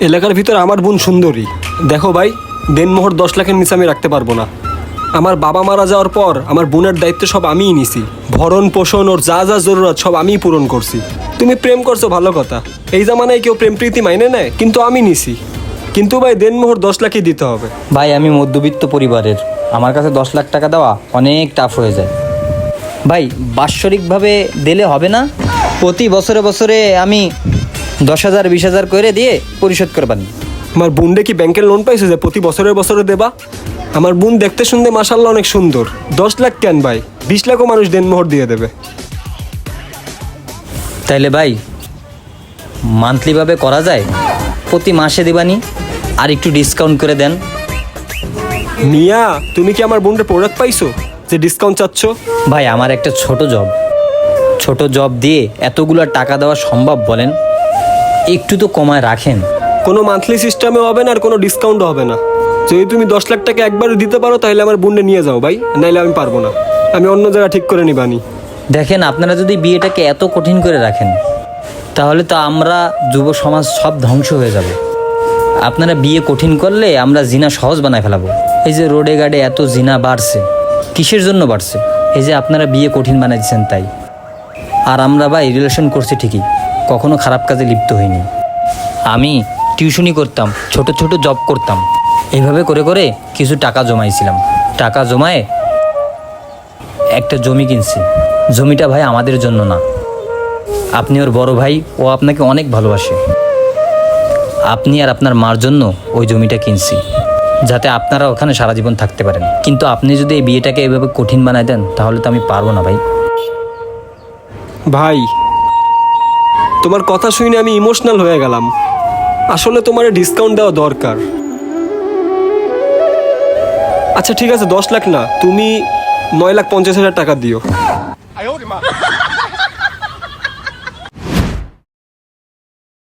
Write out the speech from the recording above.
এলাকার ভিতর আমার বোন সুন্দরী। দেখো ভাই, দেনমোহর দশ লাখের নিচে আমি রাখতে পারব না। আমার বাবা মারা যাওয়ার পর আমার বোনের দায়িত্ব সব আমিই নিছি। ভরণ পোষণ, ওর যা যা জরুরত সব আমিই পূরণ করছি। তুমি প্রেম করছ, ভালো কথা। এই জামানায় কেউ প্রেম প্রীতি মাইনে নেয়? কিন্তু আমি নিছি। কিন্তু ভাই, দেনমোহর দশ লাখই দিতে হবে। ভাই, আমি মধ্যবিত্ত পরিবারের। আমার কাছে দশ লাখ টাকা দেওয়া অনেক টাফ হয়ে যায়। ভাই, বাৎসরিকভাবে দিলে হবে না? প্রতি বছরে বছরে আমি দশ হাজার বিশ হাজার করে দিয়ে পরিশোধ করবেন। আমার বোনরে কি ব্যাংকের লোন পাইছে যে প্রতি বছরের বছরে দেবা? আমার বোন দেখতে শুনতে মাসাল্লাহ অনেক সুন্দর। দশ লাখ কেন ভাই বিশ লাখও মানুষ দেনমোহর দিয়ে দেবে। তাইলে ভাই মান্থলিভাবে করা যায়? প্রতি মাসে দিবানি আর একটু ডিসকাউন্ট করে দেন। মিয়া তুমি কি আমার বোনরে প্রোডাক্ট পাইছো? যে ডিসকাউন্ট চাচ্ছ? ভাই আমার একটা ছোট জব ছোট জব দিয়ে এতগুলো টাকা দেওয়া সম্ভব বলেন? একটু তো কমায় রাখেন। কোনো মান্থলি সিস্টেমে হবে না আর কোনো ডিসকাউন্টও হবে না। যদি তুমি দশ লাখ টাকা একবারে দিতে পারো তাহলে আমার বোনরে নিয়ে যাও ভাই নাইলে আমি পারব না। আমি অন্য জায়গা ঠিক করে নিবানি দেখেন আপনারা যদি বিয়েটাকে এত কঠিন করে রাখেন তাহলে তো আমরা যুব সমাজ সব ধ্বংস হয়ে যাবে। আপনারা বিয়ে কঠিন করলে আমরা জিনা সহজ বানায় ফেলাবো। এই যে রোডে গাডে এত জিনা বাড়ছে কিসের জন্য বাড়ছে? এই যে আপনারা বিয়ে কঠিন বানাইছেন তাই। আর আমরা ভাই রিলেশন করছি ঠিকই। কখনো খারাপ কাজে লিপ্ত হইনি। আমি টিউশনি করতাম, ছোট ছোট জব করতাম। এইভাবে করে করে কিছু টাকা জমাইছিলাম। টাকা জমায়ে একটা জমি কিনছি। জমিটা ভাই আমাদের জন্য না। আপনি ওর বড় ভাই, ও আপনাকে অনেক ভালোবাসে। আপনি আর আপনার মার জন্য ওই জমিটা কিনছি, যাতে আপনারা ওখানে সারা জীবন থাকতে পারেন। কিন্তু আপনি যদি এই বিয়েটাকে এভাবে কঠিন বানায় দেন, তাহলে তো আমি পারব না ভাই। ভাই তোমার কথা শুনে আমি ইমোশনাল হয়ে গেলাম। আসলে তোমার ডিসকাউন্ট দেওয়া দরকার। আচ্ছা ঠিক আছে, দশ লাখ না। তুমি নয় লাখ পঞ্চাশ হাজার টাকা দিও।